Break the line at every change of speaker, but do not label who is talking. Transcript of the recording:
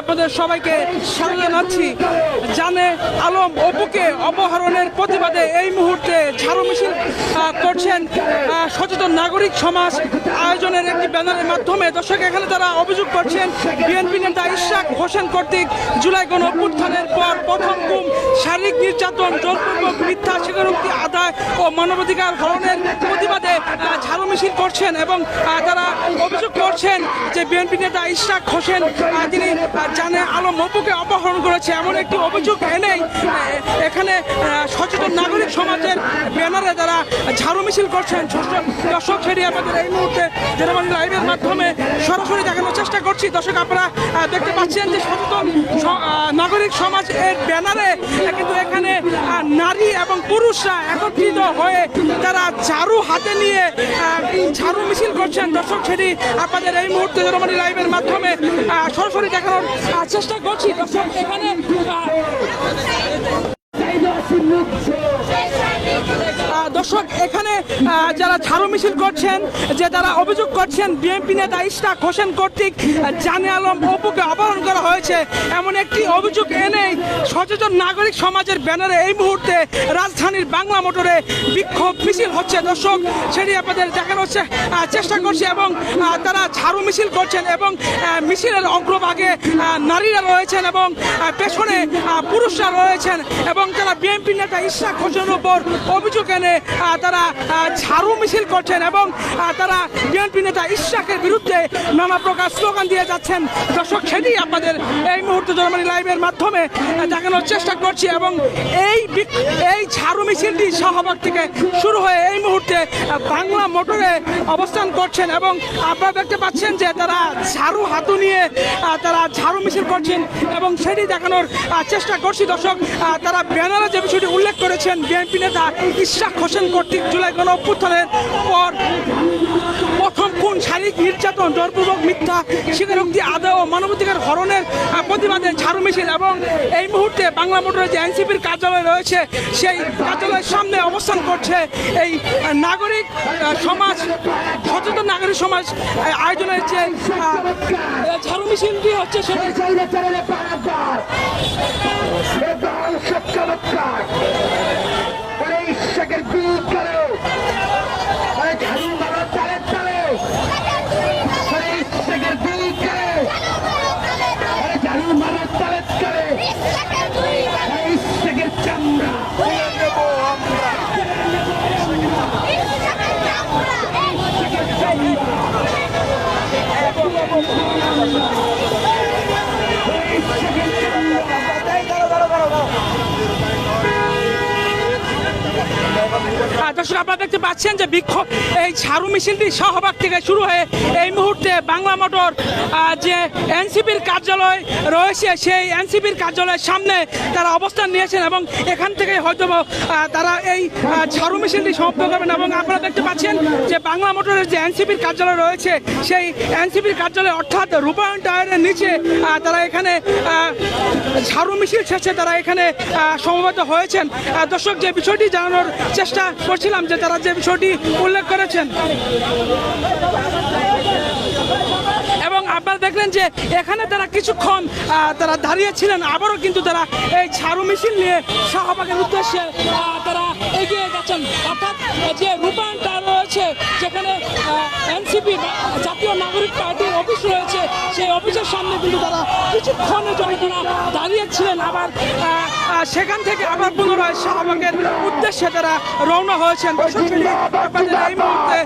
আপনাদের সবাইকে স্বাগত জানাচ্ছি জানে আলম অপুকে অপহরণের প্রতিবাদে এই মুহূর্তে ঝাড়ু মিছিল করছেন সচেতন নাগরিক সমাজ আয়োজনের একটি ব্যানারের মাধ্যমে। দর্শক, এখানে তারা অভিযোগ করছেন, বিএনপি নেতা ইশাক হোসেন কর্তৃক জুলাই গণ অভ্যুত্থানের পর প্রথম গুম, শারীরিক নির্যাতন, জোরপূর্বক মিথ্যা স্বীকারোক্তি, আদায় ও মানবাধিকার হরণের আহ, ঝাড়ু মিছিল করছেন এবং তারা অভিযোগ করছেন যে বিএনপি নেতা ইশাক হোসেন তিনি জানে আলম অপুকে অপহরণ করেছে। এমন একটি অভিযোগ এনেই এখানে সচেতন নাগরিক সমাজের ব্যানারে তারা ঝাড়ু মিছিল করছেন দর্শক সেটি আমাদের এই মুহূর্তে জনগণ লাইভের মাধ্যমে সরাসরি দেখানোর চেষ্টা করছি। দর্শক আপনারা দেখতে পাচ্ছেন যে সচেতন নাগরিক সমাজ এর ব্যানারে কিন্তু এখানে নারী এবং পুরুষরা একত্রিত হয়ে তারা ঝাড়ু হাতে নিয়ে ঝাড়ু মিছিল করছেন। দর্শক, সেটি আপনাদের এই মুহূর্তে জনমণি লাইভের মাধ্যমে সরাসরি দেখানোর চেষ্টা করছি। দর্শক, এখানে দর্শক, এখানে যারা ঝাড়ু মিছিল করছেন, যে তারা অভিযোগ করছেন, বিএনপি নেতা ইশরাক হোসেন কর্তৃক জানে আলম অপুকে অপহরণ করা হয়েছে। এমন একটি অভিযোগ এনেই সচেতন নাগরিক সমাজের ব্যানারে এই মুহূর্তে রাজধানীর বাংলা মোটরে বিক্ষোভ মিছিল হচ্ছে। দর্শক, সেটি আপনাদের দেখানোর চেষ্টা করছি এবং তারা ঝাড়ু মিছিল করছেন এবং মিছিলের অগ্রভাগে নারীরা রয়েছেন এবং পেছনে পুরুষরা রয়েছেন এবং তারা বিএনপি নেতা ইশরাক হোসেনের উপর অভিযোগ এনে তারা ঝাড়ু মিছিল করছেন এবং তারা বিএনপি নেতা ইশরাকের বিরুদ্ধে নানা প্রকার স্লোগান দিয়ে যাচ্ছেন। দর্শক, সেটি আপনাদের এই মুহূর্তে জনমানি লাইভের মাধ্যমে দেখানোর চেষ্টা করছি এবং এই এই ঝাড়ু মিছিলটি শাহবাগ থেকে শুরু হয়ে এই মুহূর্তে বাংলা মোটরে অবস্থান করছেন এবং আপনারা দেখতে পাচ্ছেন যে তারা ঝাড়ু হাতু নিয়ে তারা ঝাড়ু মিছিল করছেন এবং সেটি দেখানোর চেষ্টা করছি দর্শক তারা ব্যানারে যে বিষয়টি উল্লেখ করেছেন, বিএনপি নেতা ইশাক হোসেন কর্তৃক জুলাই গণ অভ্যুত্থানের পর শারীরিক নির্যাতন, জোরপূর্বক মিথ্যা, স্বীকারোক্তি আদায় ও মানবাধিকার হরণের প্রতিবাদে ঝাড়ু মিছিল এবং এই মুহূর্তে বাংলা মোটরের যে এনসিপির কার্যালয় রয়েছে, সেই কার্যালয়ের সামনে অবস্থান করছে এই নাগরিক সমাজ, সচেতন নাগরিক সমাজ আয়োজনের যে ঝাড়ু মিছিলটি হচ্ছে সেটি। আর Thank you. দর্শক, আপনারা দেখতে পাচ্ছেন যে বিক্ষোভ, এই ঝাড়ু মিছিলটি শাহবাগ থেকে শুরু হয়ে এই মুহূর্তে বাংলা মোটর যে এনসিপির কার্যালয় রয়েছে, সেই এনসিপির কার্যালয়ের সামনে তারা অবস্থান নিয়েছেন এবং এখান থেকে হয়তো তারা এই ঝাড়ু মিছিলটি সমাপ্ত করবেন এবং আপনারা দেখতে পাচ্ছেন যে বাংলা মোটরের যে এনসিপির কার্যালয় রয়েছে, সেই এনসিপির কার্যালয় অর্থাৎ রূপায়ণ টায়ারের নিচে তারা এখানে ঝাড়ু মিছিল শেষে তারা এখানে সমবেত হয়েছেন। দর্শক, যে বিষয়টি জানানোর চেষ্টা করছিলাম যে তারা যে বিষয়টি উল্লেখ করেছেন। এবং আবার দেখলেন যে এখানে তারা কিছুক্ষণ তারা দাঁড়িয়েছিলেন। আবারও কিন্তু তারা এই ছাড়ু মিছিল নিয়ে শাহবাগের উদ্দেশ্যে তারা এগিয়ে যাচ্ছেন। অর্থাৎ যে টাওয়ার রয়েছে যেখানে এনসিপি জাতীয় নাগরিক পার্টির অফিস রয়েছে। সেই অফিসের সামনে কিন্তু তারা কিছুক্ষণের জন্য তারা দাঁড়িয়েছিলেন আবার সেখান থেকে আবার পুনরায় শাহবাগের উদ্দেশ্যে তারা রওনা হয়েছেন। এই মুহূর্তে